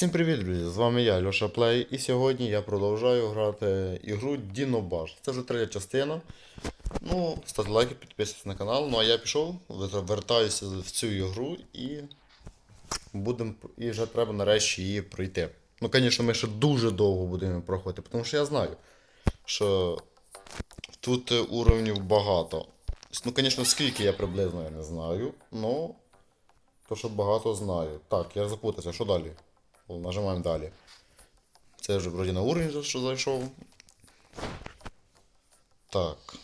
Всім привіт, друзі! З вами я, Льоша Плей, і сьогодні я продовжую грати ігру Дінобаш. Це вже третя частина. Ну, ставте лайки, підписуйтесь на канал. Ну а я пішов, вертаюся в цю ігру і будем, і вже треба нарешті її пройти. Ну, звісно, ми ще дуже довго будемо проходити, тому що я знаю, що тут уровнів багато. Ну, звісно, скільки я приблизно я не знаю, ну. То, що багато знаю. Так, я запутався, що далі? Нажимаємо далі. Це вже вроді на уровень, що зайшов. Так.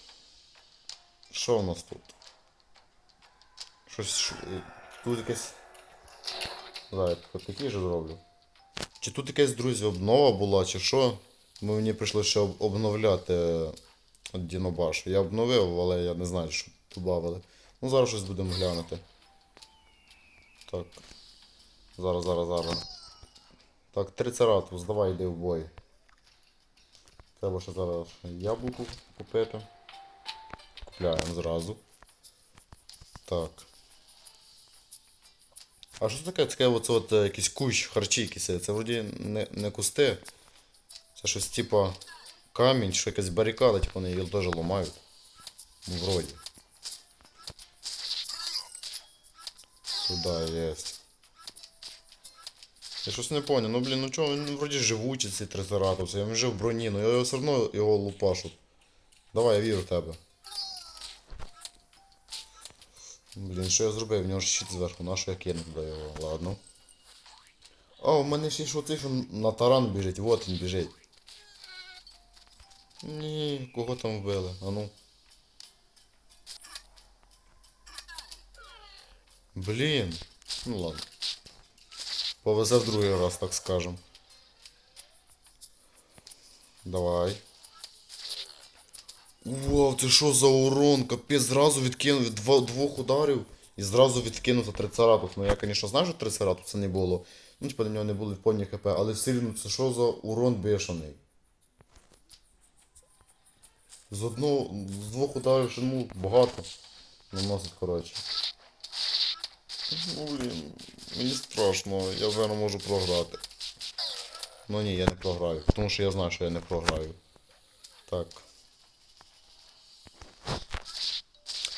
Що у нас тут? Щось. Тут якесь. Зараз, такі ж зроблю. Чи тут якась, друзі, обнова була, чи що? Ми мені прийшли ще обновляти е, Дінобаш. Я обновив, але я не знаю, що додали. Ну зараз щось будемо глянути. Так. Зараз, зараз, зараз. Так, трицератус, давай йди в бой. Треба ще зараз яблуку купити. Купляємо зразу. Так. А що це таке? Таке оце от е, якийсь кущ, харчі якісь. Це вроді не, не кусти. Це щось типа камінь, що якась барикада, типу вони її теж ламають. Ну, вроді. Туда есть. Я щось не понял, ну блін, ну чого, він вроді живучий цей трицератопс, я жив в броні, ну я все одно його лупашу. Давай, я вірю в тебе. Блін, що я зробив? В нього ж щит зверху, на що я кину туди його, ладно. О, в мене ще цей, що на таран біжить, вот він біжить. Ні, кого там вбили? А ну. Блін. Ну ладно. Повезе в другий раз, так скажем. Давай. Вау, це що за урон? Капець, зразу відкинув від дво- двох ударів і зразу відкинув за трицератус. Ну я, звісно, знаю, що трицератус це не було. Ну, типа, на нього не було повні хп, але все рівно це що за урон бешений. З одного, з двох ударів ну багато наносить, коротше. Ну, блін, мені страшно, я зараз можу програти. Ну ні, я не програю, тому що я знаю, що я не програю. Так.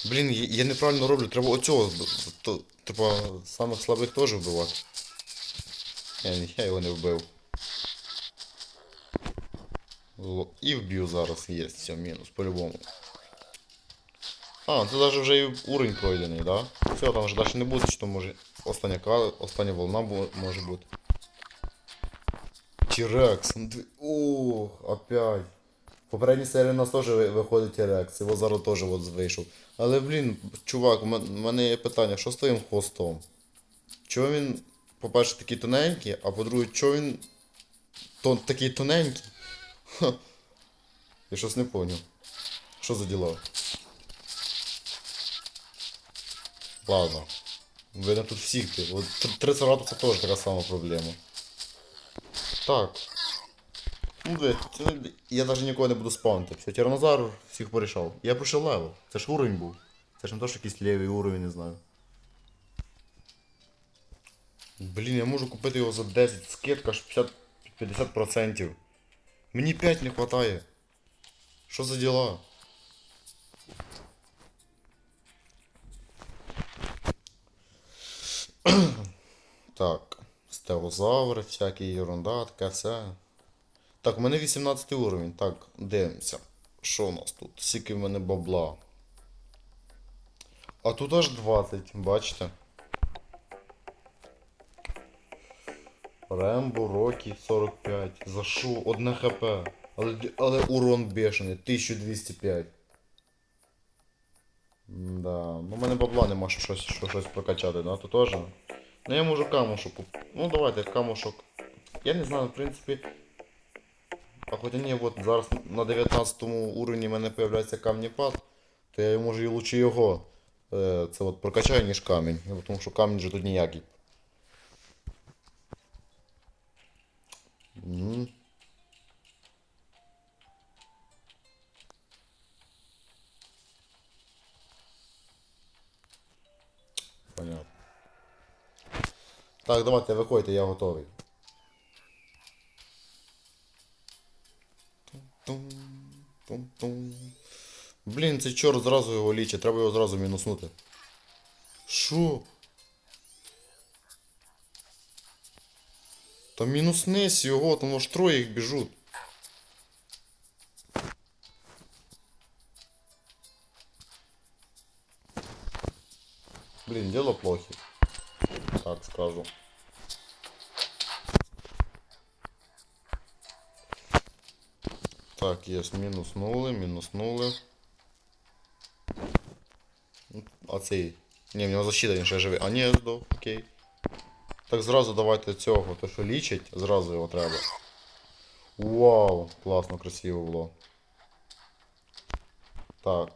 Блін, я, неправильно роблю, треба оцього, то, типа, самих слабих теж вбивати. Я, я його не вбив. І вб'ю зараз, є, все, мінус, по-любому. А, це навіть вже і уровень пройдений, да? Все, там вже далі не буде, що може остання кара, остання волна може бути. Тірекс. ну ти- Ух, опять. В попередній серії у нас теж ви- виходить Тірекс, його зараз теж от вийшов. Але блін, чувак, у мен- у мене є питання, що з твоїм хвостом? Чого він, по-перше, такий тоненький, а по-друге, чого він тон, такий тоненький? Ха. Я щось не поняв. Що за діла? Ладно. Видно тут всіх ти. От тр- трицератопса теж така сама проблема. Так. Ну, це, я навіть нікого не буду спавнити. Все, тиранозавр всіх порішав. Я пройшов левел. Це ж уровень був. Це ж не то, що якийсь лівий уровень, не знаю. Блін, я можу купити його за 10, скидка аж 50, 50%. Мені 5 не хватає. Що за діла? Так, стегозаври, всякі ерунда, таке все. Так, у мене 18 уровень. Так, дивимося. Що у нас тут? Скільки в мене бабла. А тут аж 20, бачите? Рембо, Рокі 45. За що? Одне хп. Але, але урон бешений, 1205. Да, ну в мене бабла нема, що щось, що щось прокачати, да? То теж. Ну я можу камушок куп... Ну давайте камушок. Я не знаю, в принципі. А хоча ні, от зараз на 19 уровні в мене появляється камніпад, то я можу і лучше його. Е, це от прокачаю, ніж камінь. Тому що камінь же тут ніякий. М. Понятно. Так, давайте виходьте, я готовий. Блін, цей чорт зразу його лічить, треба його зразу мінуснути. Шо? Та мінуснись його, тому що троє їх біжуть. Блин, дело плохи. Так скажу. Так, есть, мінуснули, мінуснули. Ну, А цей. Ні, в нього защита, він ще живий. А ні, здох, окей. Так зразу давайте цього, то що лічить, зразу його треба. Вау, класно, красиво було. Так.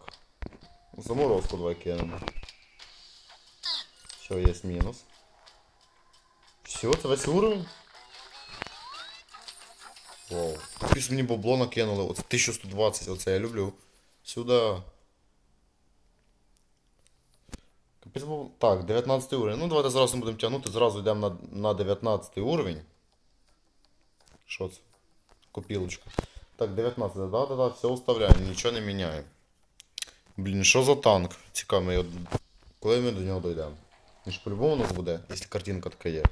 Заморозку давай кинемо. Все, есть минус. Все, це весь уровень? Вау. Плюс мені бабло накинули. Оце 1120, оце я люблю. Сюда. Капець бабл- Так, 19 уровень. Ну давайте зараз не будемо тягнути, зразу йдемо на, на 19 уровень. Що це? Копілочка. Так, 19, да, да, да, все уставляємо, нічого не міняємо. Блін, що за танк? Цікаво, коли ми до нього дійдемо. Він по-любому нас буде, якщо картинка така є.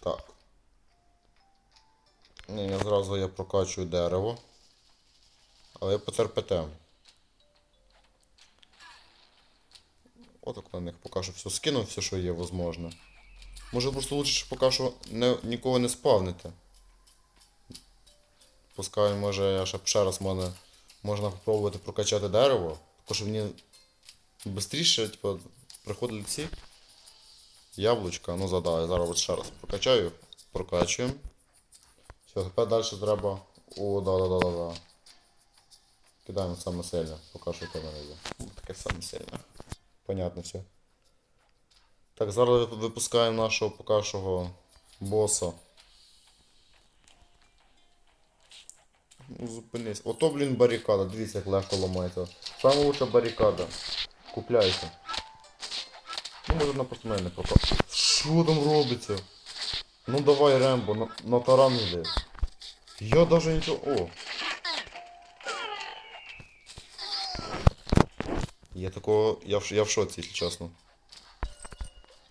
Так. Ні, я зразу я прокачую дерево. Але потерпите. Отак на них поки що все скинув, все, що є, возможно. Може просто лучше, поки що не, нікого не спавнити. Пускай, може, я ще ще раз можна, можна попробувати прокачати дерево. Також мені Быстріше, типу, приходили ці яблучка. Ну задай, зараз ще раз прокачаю. Прокачуємо. Все, тепер далі треба. О, да, да, да, да, да. Кидаємо саме сильне. Поки що яке в мене. Ну, Таке саме сильне. Понятно все. Так, зараз випускаємо нашого покашого боса. Ну, зупинись. Ото, блін, барикада. Дивіться, як легко ламається. Саме лучша барикада. Купляйте. Ну, може вона просто мене не пропала. Що там робиться? Ну давай, Рембо, на, на таран йди. Я даже нічого. О! Я такого. Я в, я в шоці, якщо чесно.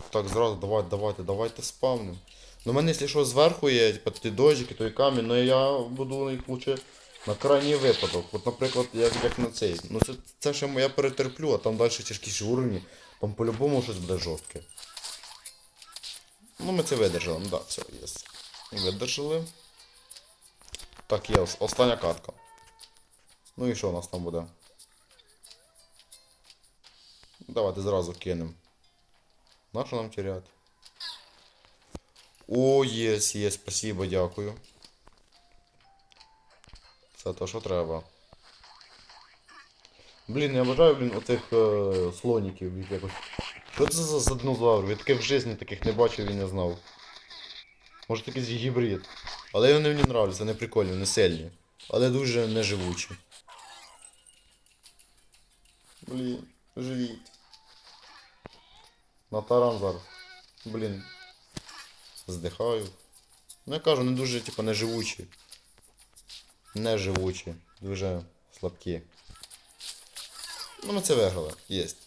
Так, зразу давайте, давайте, давайте спавним. Ну, мене, якщо що, зверху є, типа ті дожики, той камінь, ну я буду їх лучше на крайній випадок. От, наприклад, як, як на цей. Ну це, це ще я перетерплю, а там далі тяжкіші уровні, там по-любому щось буде жорстке. Ну ми це видержали, ну да, все, є. Видержали. Так, є, ос- остання катка. Ну і що у нас там буде? Давайте зразу кинемо. На що нам теряти? О, єс, єс, спасибо, дякую. Це то, що треба. Блін, я бажаю, блін, оцих е, слоніків якось. Що це за, за динозавр? Я таких в житті таких не бачив і не знав. Може якийсь гібрид. Але вони мені нравляться, вони прикольні, вони сильні. Але дуже неживучі. Блін, живіть. На таран зараз. Блін. Здихаю. Ну я кажу, не дуже, типу, неживучі. Неживучі. Дуже слабкі. Ну ми це виграли. Єсть.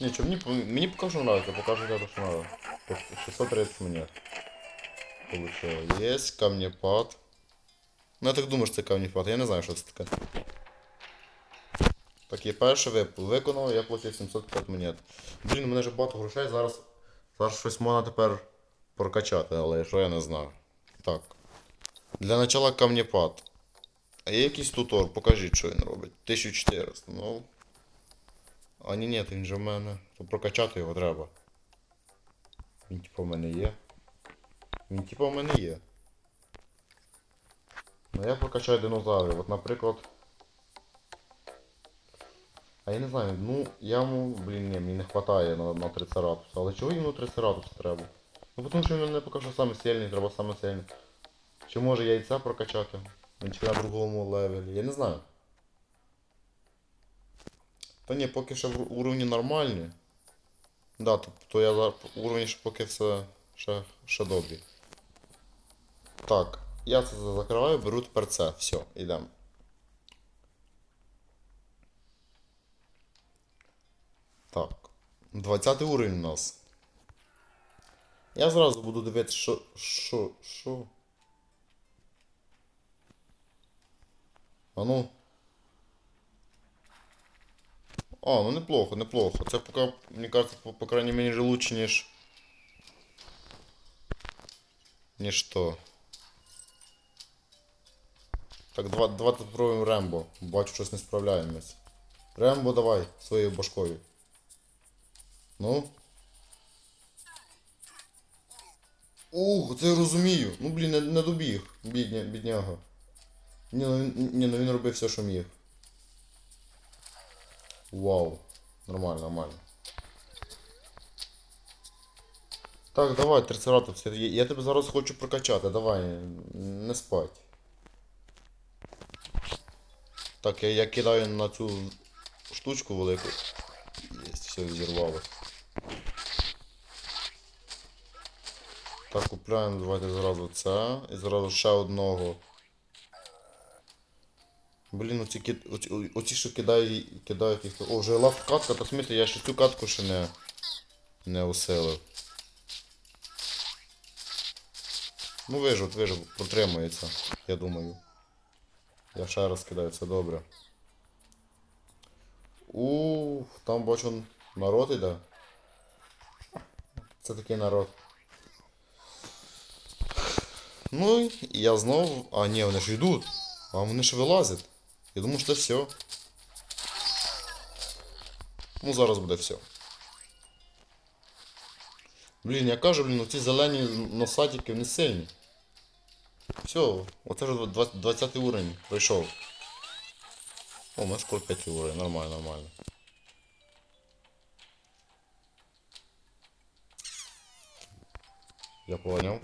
Нічого, мені, мені поки що покажу те, що. Тобто 630 монет. Получило. Єсть, камнепад. Ну я так думаю, що це камнепад, я не знаю, що це таке. Так, є перший вип... виконав, я платив 750 монет. Блін, у мене вже багато грошей, зараз, зараз щось можна тепер прокачати, але що я не знаю. Так. Для начала камнепад. А є якийсь тутор, покажіть, що він робить. 1400, ну. А ні, ні, він же в мене. То прокачати його треба. Він типа в мене є. Він типа в мене є. Ну я прокачаю динозаврів. От, наприклад. А я не знаю, ну я йому, блін, ні, мені не вистачає на, на трицератопса. Але чого йому трицератопса треба? Ну тому що він мене поки що саме сильний, треба саме сильний. Чи може яйця прокачати? Тільки на другому левелі. Я не знаю. Та ні, поки що уровні нормальні. Да, то, то я зараз уровні ж поки все ще, ще добрі. Так, я це закриваю, беру тепер це. Все, йдемо. Так. 20 уровень у нас. Я зразу буду дивитися, що. що. що. А ну. А, ну неплохо, неплохо. Це поки, мені кажется, по, по крайней мере, лучше, ніж. Ніж то. Так, два, давайте попробуємо Рембо. Бачу, щось не справляємось. Рембо, давай, своєю башкою. Ну. Ух, це я розумію. Ну блін, не, не добіг, бідня, бідняга. Ні, ну він, ні, ну він робив все, що міг. Вау. Нормально, нормально. Так, давай, трицератопс. Я, я тебе зараз хочу прокачати, давай, не спать. Так, я, я кидаю на цю штучку велику. Єсть, все зірвалось. Так, купляємо, давайте зразу це. І зразу ще одного. Блін, оці, кид... оці, оці що кидають, кидають їх. О, вже лафт катка, то в я ще цю катку ще не, не усилив. Ну вижив, вижив, протримується, я думаю. Я ще раз кидаю, це добре. Ух, там бачу народ іде. Це такий народ. Ну, я знов. А, ні, вони ж йдуть. А вони ж вилазять. Я думаю, що це все. Ну, зараз буде все. Блін, я кажу, блін, ці зелені носатики, вони сильні. Все, оце вже 20, 20 уровень пройшов. О, у мене скоро 5 уровень, нормально, нормально. Я поняв.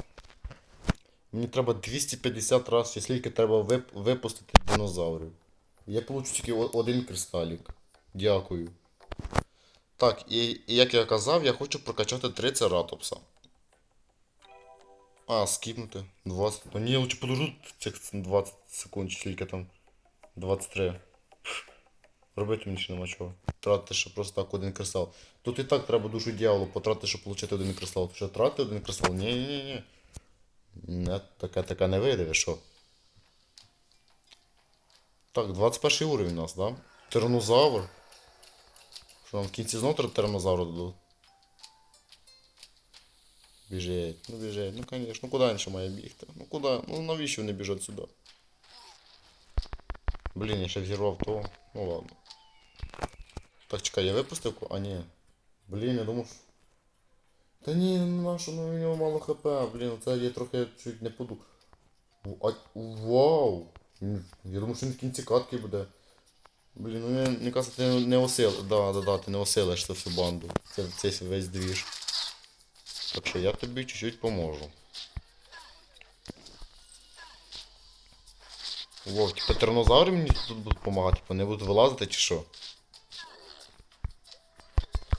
Мені треба 250 разів, скільки треба вип- випустити динозаврів. Я получу тільки один кристалік. Дякую. Так, і, і як я казав, я хочу прокачати 3 цератопса. А, скіпнути. 20. Ну ні, я лучше подожду цих 20 секунд, чи скільки там. 23. Робити мені ще нема чого. Тратити ще просто так один кристал. Тут і так треба душу дьяволу потратити, щоб отримати один кристал. Що тратити один кристал? Ні, ні, ні, ні. Не, таке, таке не вийде, ви що? Так, 21 уровень у нас, да? Тиранозавр. Що нам в кінці знову тиранозавра дадуть? Біжить, ну біжить, ну конечно, ну куди він ще має бігти? Ну куди? Ну навіщо вони біжать сюди? Блін, я ще взірвав то. Ну ладно. Так, чекай, я випустив? А ні. Блін, я думав. Та ні, нащо, ну у нього мало хп, блін, це я трохи чуть не поду. Вау! Я думав, що він в кінці катки буде. Блін, ну мені, кажется, ти не осил. Да, да, да, ти не осилиш цю всю банду. Це, цей весь двіж. Так що я тобі чуть-чуть поможу. Вов, типа тиранозаври мені тут будуть допомагати, типа не будуть вилазити чи що?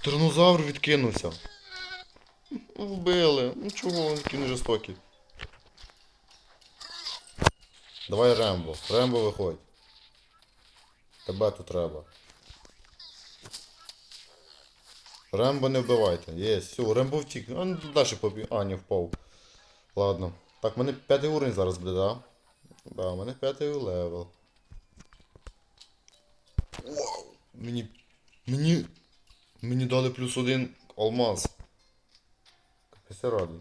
Тиранозавр відкинувся. Ну, Вбили. Ну чого вони такі не жорстокі? Давай Рембо. Рембо виходь. Тебе тут треба. Рембо не вбивайте. Є, все, Рембо втік. А далі побіг. А, не впав. Ладно. Так, в мене п'ятий уровень зараз буде, да? Да, у мене п'ятий левел. Вау! Мені. Мені. Мені дали плюс один алмаз. Капець радий.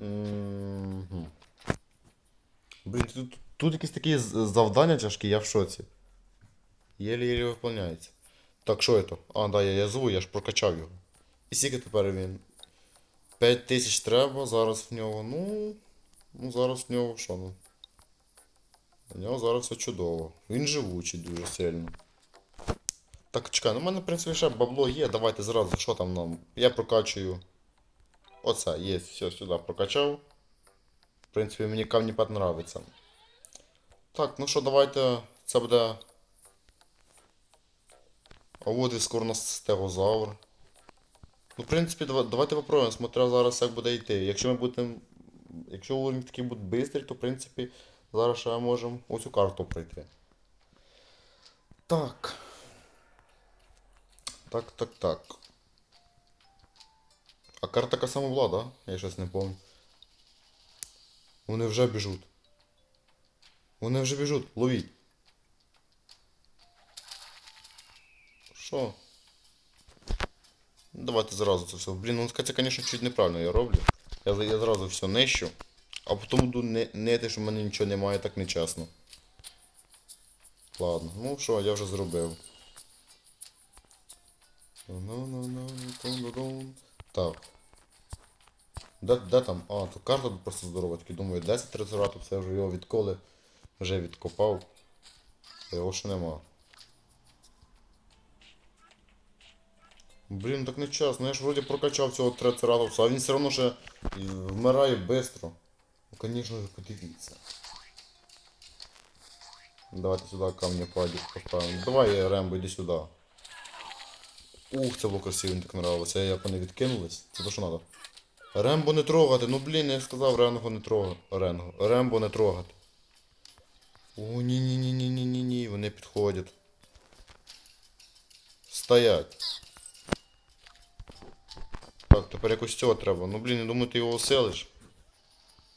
Мгм. Блін, тут, тут якісь такі завдання тяжкі, я в шоці. Єлі-єлі виконується. Так, що це? А, да, я, я зву, я ж прокачав його. І скільки тепер він? 5 тисяч треба, зараз в нього, ну. Ну, зараз в нього що, ну. У нього зараз все чудово. Він живучий дуже сильно. Так, чекай, ну в мене, в принципі, ще бабло є, давайте зразу, що там нам. Я прокачую. Оце, є, все, сюди прокачав. В принципі, мені камніпад нравиться. Так, ну що, давайте. Це буде. А от і скоро у нас стегозавр. Ну, в принципі, давайте попробуємо, смотря зараз як буде йти. Якщо ми будемо. Якщо уровень такий буде бистрий, то в принципі зараз ще можемо оцю карту пройти. Так. Так, так, так. А карта така сама була, да? Я щось не пам'ятаю. Вони вже біжуть. Вони вже біжуть, ловіть. Що? Ну, Давайте зразу це все. Блін, ну це, звісно, чуть неправильно я роблю. Я, я зразу все нищу, а потім буду не, нити, що в мене нічого немає, так нечесно. Ладно, ну що, я вже зробив. Так. Де, де там? А, тут карта просто здорова, таки думаю, 10 трицератів, це вже його відколи вже відкопав. Його ще нема. Блін, так не чесно, я ж вроді прокачав цього трицератопса, а він все одно ще вмирає швидко. Ну, звісно ж, подивіться. Давайте сюди камня падік поставимо. Давай, Рембо, іди сюди. Ух, це було красиво, мені так нравилося. Як вони відкинулись. Це то що треба. Рембо не трогати, ну блін, я сказав Ренго не трогати. Ренго. Рембо не трогати. О, ні ні ні ні ні ні ні вони підходять. Стоять. Так, тепер якось цього треба. Ну блін, я думаю, ти його оселиш.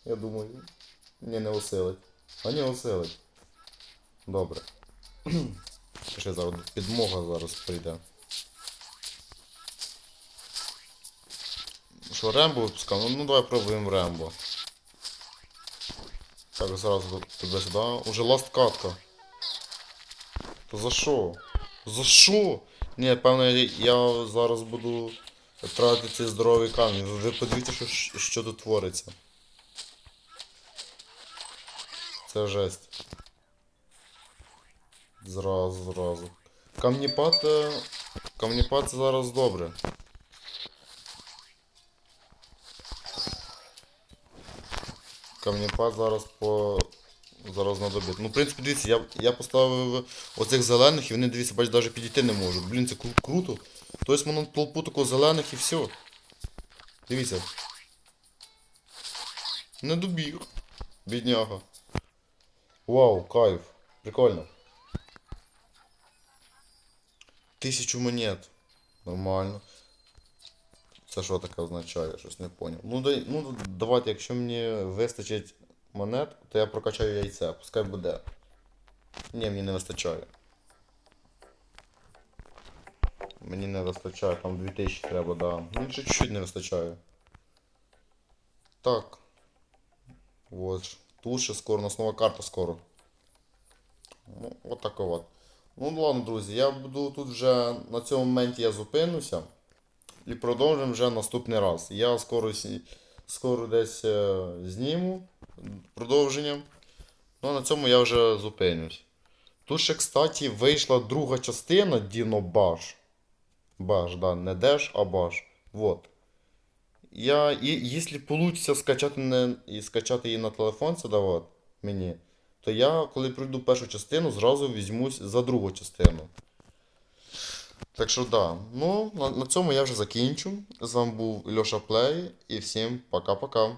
Я думаю. Ні, не оселить. А не оселить. Добре. Ще зараз підмога зараз прийде. Що, Рембо випускав? Ну, ну давай пробуємо Рембо. Так, зразу туди сюди. Уже ласт катка. За що? За що? Ні, певно, я, зараз буду тратити ці здорові камні. Ви подивіться, що, що тут твориться. Це жесть. Зразу, зразу. Камніпад. е, Камніпад це зараз добре. Камніпад зараз по. Зараз надобить. Ну, в принципі, дивіться, я, я поставив оцих зелених і вони, дивіться, бачите, навіть підійти не можуть. Блін, це кру- круто. Тобто воно толпу таку зелених і все. Дивіться. Не добіг. Бідняга. Вау, кайф. Прикольно. Тисячу монет. Нормально. Це що таке означає? Щось не поняв. Ну, дай, ну давайте, якщо мені вистачить монет, то я прокачаю яйце. Пускай буде. Ні, мені не вистачає. Мені не вистачає, там 2000 треба, да. Ну, ще чуть-чуть не вистачає. Так. Вот. ще скоро, у нас нова карта скоро. Ну, от так от. Ну ладно, друзі, я буду тут вже на цьому моменті я зупинюся. І продовжимо вже наступний раз. Я скоро, скоро десь е, зніму продовження. Ну а на цьому я вже зупинюсь. Тут ще, кстати, вийшла друга частина Діно Баш. Баш, да, не Деш, а Баш. Вот. Я, і, якщо вийде скачати, не, і скачати її на телефон, це давати мені, то я, коли пройду першу частину, зразу візьмусь за другу частину. Так що да. Ну, на, на цьому я вже закінчу. З вами був Льоша Плей і всім пока-пока.